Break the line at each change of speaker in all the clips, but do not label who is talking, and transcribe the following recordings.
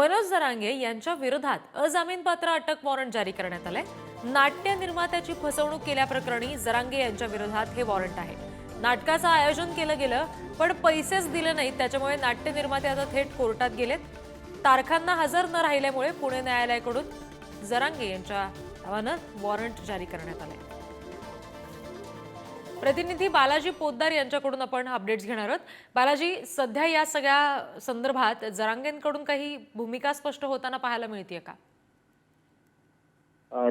मनोज जरांगे यांच्या विरोधात अजामीनपात्र अटक वॉरंट जारी करण्यात आलंय. नाट्य निर्मात्याची फसवणूक केल्याप्रकरणी जरांगे यांच्या विरोधात हे वॉरंट आहे. नाटकाचं आयोजन केलं गेलं पण पैसेच दिले नाहीत त्याच्यामुळे नाट्य निर्माते आता थेट कोर्टात गेलेत. तारखांना हजर न राहिल्यामुळे पुणे न्यायालयाकडून जरांगे यांच्या नावानं वॉरंट जारी करण्यात आलंय. प्रतिनिधी बालाजी पोद्दार यांच्याकडून आपण अपडेट्स घेणार आहोत. बालाजी सध्या या सगळ्या संदर्भात जरांगेंकडून काही भूमिका स्पष्ट होताना पाहायला मिळते का?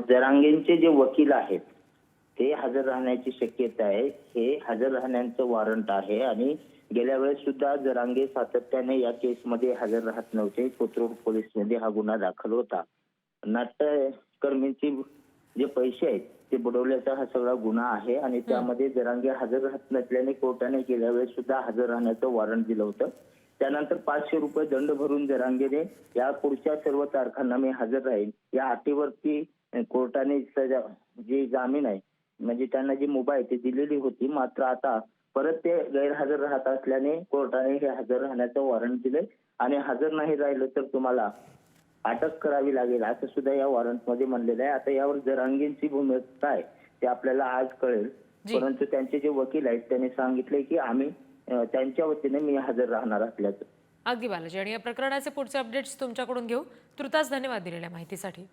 जरांगेंचे जे वकील आहेत ते हजर राहण्याची शक्यता आहे. हे हजर राहण्याचं वॉरंट आहे आणि गेल्या वेळेस सुद्धा जरांगे सातत्याने या केसमध्ये हजर राहत नव्हते. कोथरूड पोलीसमध्ये हा गुन्हा दाखल होता. नाट्यकर्मींची जे पैसे आहेत ते बुडवल्याचा हा सगळा गुन्हा आहे आणि त्यामध्ये जरांगे हजर राहत नसल्याने कोर्टाने गेल्या वेळेस सुद्धा हजर राहण्याचं वॉरंट दिलं होतं. त्यानंतर पाचशे रुपये दंड भरून जरांगेने या पुढच्या सर्व तारखांना मी हजर राहील या अटीवरती कोर्टाने सजा जी जामीन आहे म्हणजे त्यांना जी मुभा आहे ती दिलेली होती मात्र आता परत ते गैरहजर राहत असल्याने कोर्टाने हे हजर राहण्याचं वॉरंट दिले आणि हजर नाही राहिलं तर तुम्हाला अटक करावी लागेल असं सुद्धा या वॉरंटमध्ये म्हणलेलं आहे. आता यावर जरांगींची भूमिका काय ते आपल्याला आज कळेल. परंतु त्यांचे जे वकील आहेत त्यांनी सांगितले की आम्ही त्यांच्या वतीने मी हजर राहणार असल्याचं.
अगदी बालाजी. आणि या प्रकरणाचे पुढचे अपडेट्स तुमच्याकडून घेऊ. तुर्तास धन्यवाद दिलेल्या माहितीसाठी.